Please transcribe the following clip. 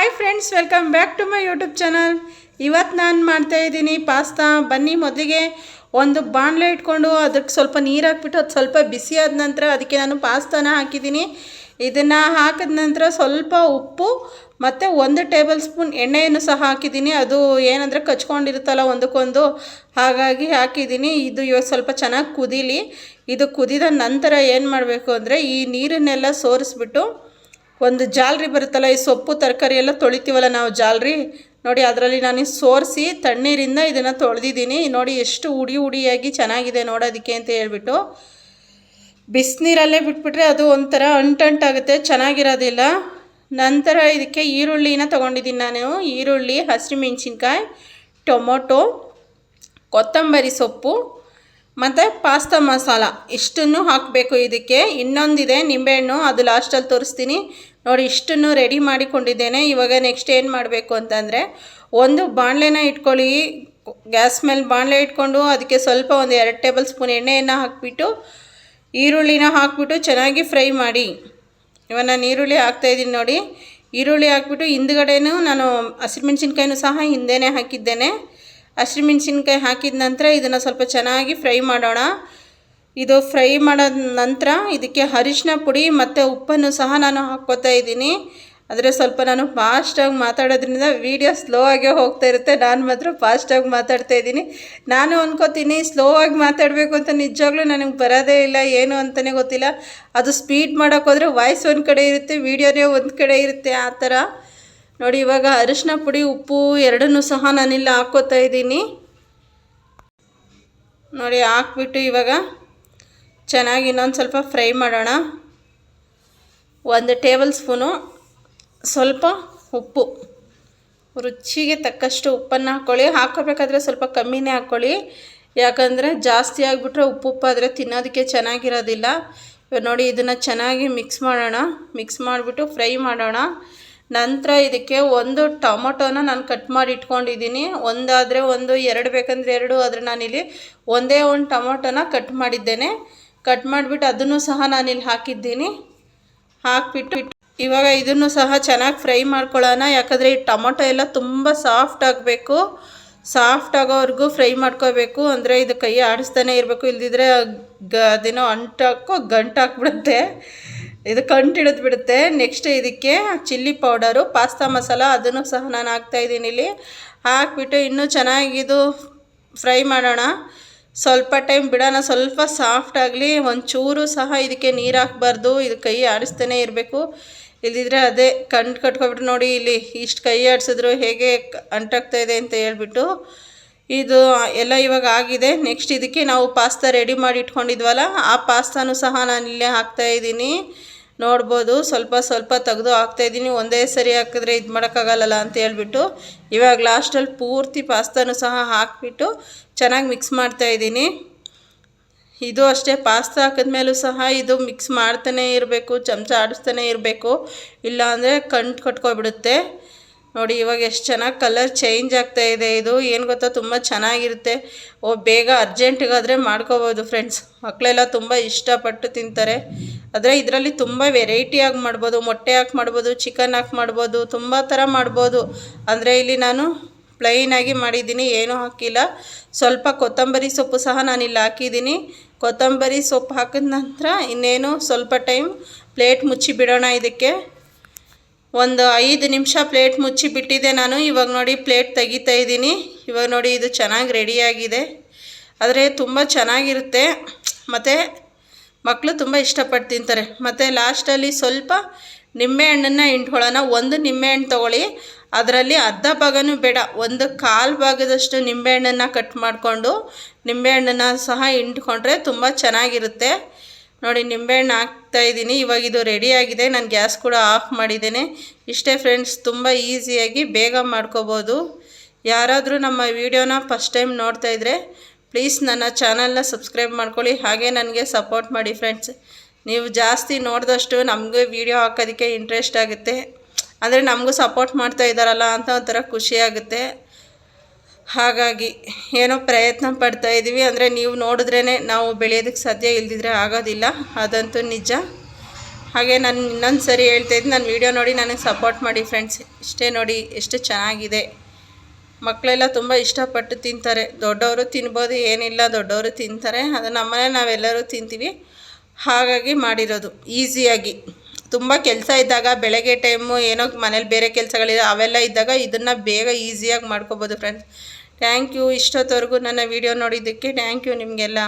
Hi friends welcome back to my YouTube channel ಇವತ್ತು ನಾನು ಮಾಡ್ತಾ ಇದ್ದೀನಿ ಪಾಸ್ತಾ. ಬನ್ನಿ ಮೊದಲಿಗೆ ಒಂದು ಬಾಣಲೆ ಇಟ್ಕೊಂಡು ಅದಕ್ಕೆ ಸ್ವಲ್ಪ ನೀರು ಹಾಕ್ಬಿಟ್ಟು ಅದು ಸ್ವಲ್ಪ ಬಿಸಿ ಆದ ನಂತರ ಅದಕ್ಕೆ ನಾನು ಪಾಸ್ತಾನ ಹಾಕಿದ್ದೀನಿ. ಇದನ್ನು ಹಾಕಿದ ನಂತರ ಸ್ವಲ್ಪ ಉಪ್ಪು ಮತ್ತು ಒಂದು ಟೇಬಲ್ ಸ್ಪೂನ್ ಎಣ್ಣೆಯನ್ನು ಸಹ ಹಾಕಿದ್ದೀನಿ. ಅದು ಏನಂದರೆ ಕಚ್ಕೊಂಡಿರುತ್ತಲ್ಲ ಒಂದಕ್ಕೊಂದು. ಹಾಗಾಗಿ ಹಾಕಿದ್ದೀನಿ. ಇದು ಇವಾಗ ಸ್ವಲ್ಪ ಚೆನ್ನಾಗಿ ಕುದೀಲಿ. ಇದು ಕುದಿದ ನಂತರ ಏನು ಮಾಡಬೇಕು ಅಂದರೆ ಈ ನೀರನ್ನೆಲ್ಲ ಸೋರಿಸ್ಬಿಟ್ಟು ಒಂದು ಜಾಲ್ರಿ ಬರುತ್ತಲ್ಲ, ಈ ಸೊಪ್ಪು, ತರಕಾರಿ ಎಲ್ಲ ತೊಳಿತೀವಲ್ಲ ನಾವು ಜಾಲ್ರಿ? ನೋಡಿ, ಅದರಲ್ಲಿ ನಾನು ಸೋರಿಸಿ ತಣ್ಣೀರಿಂದ ಇದನ್ನು ತೊಳೆದಿದ್ದೀನಿ. ನೋಡಿ, ಎಷ್ಟು ಉಡಿ ಉಡಿಯಾಗಿ ಚೆನ್ನಾಗಿದೆ ನೋಡೋದಕ್ಕೆ ಅಂತ ಹೇಳ್ಬಿಟ್ಟು. ಬಿಸಿನೀರಲ್ಲೇ ಬಿಟ್ಬಿಟ್ರೆ ಅದು ಒಂಥರ ಅಂಟಂಟಾಗುತ್ತೆ, ಚೆನ್ನಾಗಿರೋದಿಲ್ಲ. ನಂತರ ಇದಕ್ಕೆ ಈರುಳ್ಳಿನ ತೊಗೊಂಡಿದ್ದೀನಿ ನಾನು. ಈರುಳ್ಳಿ, ಹಸಿಮೆಣ್ಸಿನ್ಕಾಯಿ, ಟೊಮೊಟೊ, ಕೊತ್ತಂಬರಿ ಸೊಪ್ಪು. ಮತ್ತು ಪಾಸ್ತಾ ಮಸಾಲ ಇಷ್ಟನ್ನು ಹಾಕಬೇಕು ಇದಕ್ಕೆ. ಇನ್ನೊಂದಿದೆ ನಿಂಬೆಹಣ್ಣು. ಅದು ಲಾಸ್ಟಲ್ಲಿ ತೋರಿಸ್ತೀನಿ. ನೋಡಿ, ಇಷ್ಟನ್ನು ರೆಡಿ ಮಾಡಿಕೊಂಡಿದ್ದೇನೆ. ಇವಾಗ ನೆಕ್ಸ್ಟ್ ಏನು ಮಾಡಬೇಕು ಅಂತಂದರೆ, ಒಂದು ಬಾಣಲೆನ ಇಟ್ಕೊಳ್ಳಿ. ಗ್ಯಾಸ್ ಮೇಲೆ ಬಾಣಲೆ ಇಟ್ಕೊಂಡು ಅದಕ್ಕೆ ಸ್ವಲ್ಪ ಒಂದು ಎರಡು ಟೇಬಲ್ ಸ್ಪೂನ್ ಎಣ್ಣೆಯನ್ನು ಹಾಕಿಬಿಟ್ಟು, ಈರುಳ್ಳಿನ ಹಾಕಿಬಿಟ್ಟು ಚೆನ್ನಾಗಿ ಫ್ರೈ ಮಾಡಿ. ಇವಾಗ ನಾನು ಈರುಳ್ಳಿ ಹಾಕ್ತಾಯಿದ್ದೀನಿ ನೋಡಿ. ಈರುಳ್ಳಿ ಹಾಕ್ಬಿಟ್ಟು ಹಿಂದ್ಗಡೆನೂ ನಾನು ಹಸಿಮೆಣ್ಸಿನ್ಕಾಯಿನೂ ಸಹ ಹಿಂದೆನೇ ಹಾಕಿದ್ದೇನೆ. ಹಸಿಮೆಣ್ಸಿನ್ಕಾಯಿ ಹಾಕಿದ ನಂತರ ಇದನ್ನು ಸ್ವಲ್ಪ ಚೆನ್ನಾಗಿ ಫ್ರೈ ಮಾಡೋಣ. ಇದು ಫ್ರೈ ಮಾಡೋದ ನಂತರ ಇದಕ್ಕೆ ಅರಿಶಿನ ಪುಡಿ ಮತ್ತು ಉಪ್ಪನ್ನು ಸಹ ನಾನು ಹಾಕ್ಕೋತಾ ಇದ್ದೀನಿ. ಆದರೆ ಸ್ವಲ್ಪ ನಾನು ಫಾಸ್ಟಾಗಿ ಮಾತಾಡೋದ್ರಿಂದ ವೀಡಿಯೋ ಸ್ಲೋ ಆಗೇ ಹೋಗ್ತಾ ಇರುತ್ತೆ. ನಾನು ಮಾತ್ರ ಫಾಸ್ಟಾಗಿ ಮಾತಾಡ್ತಾ ಇದ್ದೀನಿ. ನಾನು ಅಂದ್ಕೋತೀನಿ ಸ್ಲೋ ಆಗಿ ಮಾತಾಡಬೇಕು ಅಂತ ನಿಜವಾಗ್ಲೂ ನನಗೆ ಬರೋದೇ ಇಲ್ಲ, ಏನು ಅಂತಲೇ ಗೊತ್ತಿಲ್ಲ. ಅದು ಸ್ಪೀಡ್ ಮಾಡೋಕ್ಕೋದ್ರೆ ವಾಯ್ಸ್ ಒಂದು ಕಡೆ ಇರುತ್ತೆ ವೀಡಿಯೋನೇ ಒಂದು ಕಡೆ ಇರುತ್ತೆ, ಆ ಥರ ನೋಡಿ, ಇವಾಗ ಅರಿಶಿನ ಪುಡಿ, ಉಪ್ಪು ಎರಡನ್ನೂ ಸಹ ನಾನಿಲ್ಲಿ ಹಾಕ್ಕೋತಾ ಇದ್ದೀನಿ. ನೋಡಿ, ಹಾಕ್ಬಿಟ್ಟು ಇವಾಗ ಚೆನ್ನಾಗಿ ಇನ್ನೊಂದು ಸ್ವಲ್ಪ ಫ್ರೈ ಮಾಡೋಣ. ಒಂದು ಟೇಬಲ್ ಸ್ಪೂನು ಸ್ವಲ್ಪ ಉಪ್ಪು. ರುಚಿಗೆ ತಕ್ಕಷ್ಟು ಉಪ್ಪನ್ನು ಹಾಕ್ಕೊಳ್ಳಿ ಹಾಕೋಬೇಕಾದ್ರೆ ಸ್ವಲ್ಪ ಕಮ್ಮಿನೇ ಹಾಕ್ಕೊಳ್ಳಿ ಯಾಕಂದರೆ ಜಾಸ್ತಿ ಆಗಿಬಿಟ್ರೆ ಉಪ್ಪು ಉಪ್ಪಾದರೆ ತಿನ್ನೋದಕ್ಕೆ ಚೆನ್ನಾಗಿರೋದಿಲ್ಲ. ಇವಾಗ ನೋಡಿ, ಇದನ್ನು ಚೆನ್ನಾಗಿ ಮಿಕ್ಸ್ ಮಾಡೋಣ. ಮಿಕ್ಸ್ ಮಾಡಿಬಿಟ್ಟು ಫ್ರೈ ಮಾಡೋಣ. ನಂತರ ಇದಕ್ಕೆ ಒಂದು ಟೊಮೊಟೊನ ನಾನು ಕಟ್ ಮಾಡಿ ಇಟ್ಕೊಂಡಿದ್ದೀನಿ. ಒಂದಾದರೆ ಒಂದು, ಎರಡು ಬೇಕಂದರೆ ಎರಡು, ಆದರೆ ನಾನಿಲ್ಲಿ ಒಂದೇ ಒಂದು ಟೊಮೊಟೊನ ಕಟ್ ಮಾಡಿದ್ದೇನೆ. ಕಟ್ ಮಾಡಿಬಿಟ್ಟು ಅದನ್ನು ಸಹ ನಾನಿಲ್ಲಿ ಹಾಕಿದ್ದೀನಿ. ಹಾಕಿಬಿಟ್ಟು ಇವಾಗ ಇದನ್ನು ಸಹ ಚೆನ್ನಾಗಿ ಫ್ರೈ ಮಾಡ್ಕೊಳ್ಳೋಣ. ಯಾಕಂದರೆ ಈ ಟೊಮೊಟೊ ಎಲ್ಲ ತುಂಬ ಸಾಫ್ಟ್ ಆಗಬೇಕು. ಸಾಫ್ಟ್ ಆಗೋವರೆಗೂ ಫ್ರೈ ಮಾಡ್ಕೋಬೇಕು. ಅಂದರೆ ಇದು ಕೈ ಆಡಿಸ್ತಾನೆ ಇರಬೇಕು. ಇಲ್ದಿದ್ರೆ ಗ, ಅದೇನೋ ಅಂಟಾಕೋ ಗಂಟು ಹಾಕ್ಬಿಡುತ್ತೆ ಇದು ಕಂಟು ಹಿಡಿದು ಬಿಡುತ್ತೆ. ನೆಕ್ಸ್ಟ್ ಇದಕ್ಕೆ ಚಿಲ್ಲಿ ಪೌಡರು ಪಾಸ್ತಾ ಮಸಾಲ ಅದನ್ನು ಸಹ ನಾನು ಹಾಕ್ತಾಯಿದ್ದೀನಿ ಇಲ್ಲಿ. ಹಾಕ್ಬಿಟ್ಟು ಇನ್ನೂ ಚೆನ್ನಾಗಿದು ಫ್ರೈ ಮಾಡೋಣ. ಸ್ವಲ್ಪ ಟೈಮ್ ಬಿಡೋಣ. ಸ್ವಲ್ಪ ಸಾಫ್ಟ್ ಆಗಲಿ ಒಂಚೂರು ಸಹ ಇದಕ್ಕೆ ನೀರು ಹಾಕ್ಬಾರ್ದು. ಇದು ಕೈ ಆಡಿಸ್ತಾನೆ ಇರಬೇಕು. ಇಲ್ದಿದ್ರೆ ಅದೇ ಕಣ್ಣು ಕಟ್ಕೊಬಿಟ್ಟು ನೋಡಿ ಇಲ್ಲಿ ಇಷ್ಟು ಕೈ ಆಡಿಸಿದ್ರು ಹೇಗೆ ಅಂಟಾಗ್ತಾ ಇದೆ ಅಂತ ಹೇಳ್ಬಿಟ್ಟು ಇದು ಎಲ್ಲ ಇವಾಗ ಆಗಿದೆ. ನೆಕ್ಸ್ಟ್ ಇದಕ್ಕೆ ನಾವು ಪಾಸ್ತಾ ರೆಡಿ ಮಾಡಿ ಇಟ್ಕೊಂಡಿದ್ವಲ್ಲ, ಆ ಪಾಸ್ತಾನು ಸಹ ನಾನು ಇಲ್ಲೇ ಹಾಕ್ತಾಯಿದ್ದೀನಿ ನೋಡ್ಬೋದು. ಸ್ವಲ್ಪ ಸ್ವಲ್ಪ ತೆಗೆದು ಹಾಕ್ತಾಯಿದ್ದೀನಿ ಒಂದೇ ಸರಿ ಹಾಕಿದ್ರೆ ಇದು ಮಾಡೋಕ್ಕಾಗಲ್ಲ ಅಂತ ಹೇಳ್ಬಿಟ್ಟು ಇವಾಗ ಲಾಸ್ಟಲ್ಲಿ ಪೂರ್ತಿ ಪಾಸ್ತಾನು ಸಹ ಹಾಕಿಬಿಟ್ಟು ಚೆನ್ನಾಗಿ ಮಿಕ್ಸ್ ಮಾಡ್ತಾಯಿದ್ದೀನಿ ಇದು ಅಷ್ಟೇ. ಪಾಸ್ತಾ ಹಾಕಿದ್ಮೇಲೂ ಸಹ ಇದು ಮಿಕ್ಸ್ ಮಾಡ್ತಾನೇ ಇರಬೇಕು, ಚಮಚ ಆಡಿಸ್ತಾನೆ ಇರಬೇಕು. ಇಲ್ಲಾಂದರೆ ಕಂಟು ಕಟ್ಕೊಬಿಡುತ್ತೆ. ನೋಡಿ, ಇವಾಗ ಎಷ್ಟು ಚೆನ್ನಾಗಿ ಕಲರ್ ಚೇಂಜ್ ಆಗ್ತಾ ಇದೆ ಇದು. ಏನು ಗೊತ್ತಾ? ತುಂಬ ಚೆನ್ನಾಗಿರುತ್ತೆ. ಓ, ಬೇಗ ಅರ್ಜೆಂಟಿಗಾದರೆ ಮಾಡ್ಕೋಬೋದು ಫ್ರೆಂಡ್ಸ್ ಮಕ್ಕಳೆಲ್ಲ ತುಂಬ ಇಷ್ಟಪಟ್ಟು ತಿಂತಾರೆ. ಆದರೆ ಇದರಲ್ಲಿ ತುಂಬ ವೆರೈಟಿಯಾಗಿ ಮಾಡ್ಬೋದು, ಮೊಟ್ಟೆ ಹಾಕಿ ಮಾಡ್ಬೋದು ಚಿಕನ್ ಹಾಕಿ ಮಾಡ್ಬೋದು, ತುಂಬ ಥರ ಮಾಡ್ಬೋದು. ಅಂದರೆ ಇಲ್ಲಿ ನಾನು ಪ್ಲೈನಾಗಿ ಮಾಡಿದ್ದೀನಿ, ಏನೂ ಹಾಕಿಲ್ಲ. ಸ್ವಲ್ಪ ಕೊತ್ತಂಬರಿ ಸೊಪ್ಪು ಸಹ ನಾನಿಲ್ಲಿ ಹಾಕಿದ್ದೀನಿ. ಕೊತ್ತಂಬರಿ ಸೊಪ್ಪು ಹಾಕಿದ ನಂತರ ಇನ್ನೇನು ಸ್ವಲ್ಪ ಟೈಮ್ ಪ್ಲೇಟ್ ಮುಚ್ಚಿ ಬಿಡೋಣ ಇದಕ್ಕೆ. ಒಂದು ಐದು ನಿಮಿಷ ಪ್ಲೇಟ್ ಮುಚ್ಚಿ ಬಿಟ್ಟಿದ್ದೆ ನಾನು. ಇವಾಗ ನೋಡಿ ಪ್ಲೇಟ್ ತೆಗಿತಾ ಇದ್ದೀನಿ. ಇವಾಗ ನೋಡಿ ಇದು ಚೆನ್ನಾಗಿ ರೆಡಿಯಾಗಿದೆ ಆದರೆ ತುಂಬ ಚೆನ್ನಾಗಿರುತ್ತೆ. ಮತ್ತು ಮಕ್ಕಳು ತುಂಬ ಇಷ್ಟಪಟ್ಟು ತಿಂತಾರೆ. ಮತ್ತು ಲಾಸ್ಟಲ್ಲಿ ಸ್ವಲ್ಪ ನಿಂಬೆಹಣ್ಣನ್ನು ಹಿಂಡ್ಕೊಳ್ಳೋಣ ಒಂದು ನಿಂಬೆಹಣ್ಣು ತೊಗೊಳ್ಳಿ. ಅದರಲ್ಲಿ ಅರ್ಧ ಭಾಗನೂ ಬೇಡ, ಒಂದು ಕಾಲು ಭಾಗದಷ್ಟು ನಿಂಬೆಹಣ್ಣನ್ನು ಕಟ್ ಮಾಡಿಕೊಂಡು ನಿಂಬೆಹಣ್ಣನ್ನು ಸಹ ಹಿಂಡ್ಕೊಂಡ್ರೆ ತುಂಬ ಚೆನ್ನಾಗಿರುತ್ತೆ. ನೋಡಿ ನಿಂಬೆಹಣ್ಣು ಹಾಕ್ತಾಯಿದ್ದೀನಿ ಇವಾಗ ಇದು ರೆಡಿಯಾಗಿದೆ ನಾನು ಗ್ಯಾಸ್ ಕೂಡ ಆಫ್ ಮಾಡಿದ್ದೇನೆ. ಇಷ್ಟೇ ಫ್ರೆಂಡ್ಸ್ ತುಂಬ ಈಸಿಯಾಗಿ ಬೇಗ ಮಾಡ್ಕೋಬೋದು. ಯಾರಾದರೂ ನಮ್ಮ ವೀಡಿಯೋನ ಫಸ್ಟ್ ಟೈಮ್ ನೋಡ್ತಾಯಿದ್ರೆ ಪ್ಲೀಸ್ ನನ್ನ ಚಾನಲ್ನ ಸಬ್ಸ್ಕ್ರೈಬ್ ಮಾಡ್ಕೊಳ್ಳಿ. ಹಾಗೆ ನನಗೆ ಸಪೋರ್ಟ್ ಮಾಡಿ ಫ್ರೆಂಡ್ಸ್. ನೀವು ಜಾಸ್ತಿ ನೋಡಿದಷ್ಟು ನಮಗೂ ವೀಡಿಯೋ ಹಾಕೋದಕ್ಕೆ ಇಂಟ್ರೆಸ್ಟ್ ಆಗುತ್ತೆ. ಅಂದರೆ ನಮಗೂ ಸಪೋರ್ಟ್ ಮಾಡ್ತಾ ಇದ್ದಾರಲ್ಲ ಅಂತ ಒಂಥರ ಖುಷಿಯಾಗುತ್ತೆ ಹಾಗಾಗಿ ಏನೋ ಪ್ರಯತ್ನ ಪಡ್ತಾ ಇದ್ದೀವಿ. ಅಂದರೆ ನೀವು ನೋಡಿದ್ರೇ ನಾವು ಬೆಳೆಯೋದಕ್ಕೆ ಸಾಧ್ಯ ಇಲ್ದಿದ್ರೆ ಆಗೋದಿಲ್ಲ. ಅದಂತೂ ನಿಜ. ಹಾಗೆ ನಾನು ಇನ್ನೊಂದು ಸರಿ ಹೇಳ್ತಾ ನಾನು ವೀಡಿಯೋ ನೋಡಿ ನನಗೆ ಸಪೋರ್ಟ್ ಮಾಡಿ ಫ್ರೆಂಡ್ಸ್. ಇಷ್ಟೇ ನೋಡಿ, ಎಷ್ಟು ಚೆನ್ನಾಗಿದೆ. ಮಕ್ಕಳೆಲ್ಲ ತುಂಬ ಇಷ್ಟಪಟ್ಟು ತಿಂತಾರೆ. ದೊಡ್ಡವರು ತಿನ್ಬೋದು, ಏನಿಲ್ಲ, ದೊಡ್ಡವರು ತಿಂತಾರೆ. ಅದು ನಮ್ಮನೆ ನಾವೆಲ್ಲರೂ ತಿಂತೀವಿ. ಹಾಗಾಗಿ ಮಾಡಿರೋದು. ಈಸಿಯಾಗಿ. ತುಂಬ ಕೆಲಸ ಇದ್ದಾಗ, ಬೆಳಗ್ಗೆ ಟೈಮು ಏನೋ ಮನೇಲಿ ಬೇರೆ ಕೆಲಸಗಳಿದೆ, ಅವೆಲ್ಲ ಇದ್ದಾಗ ಇದನ್ನು ಬೇಗ ಈಸಿಯಾಗಿ ಮಾಡ್ಕೋಬೋದು ಫ್ರೆಂಡ್ಸ್ ಥ್ಯಾಂಕ್ ಯು ಇಷ್ಟೊತ್ತವರೆಗೂ ನನ್ನ ವೀಡಿಯೋ ನೋಡಿದ್ದಕ್ಕೆ ಥ್ಯಾಂಕ್ ಯು ನಿಮಗೆಲ್ಲ.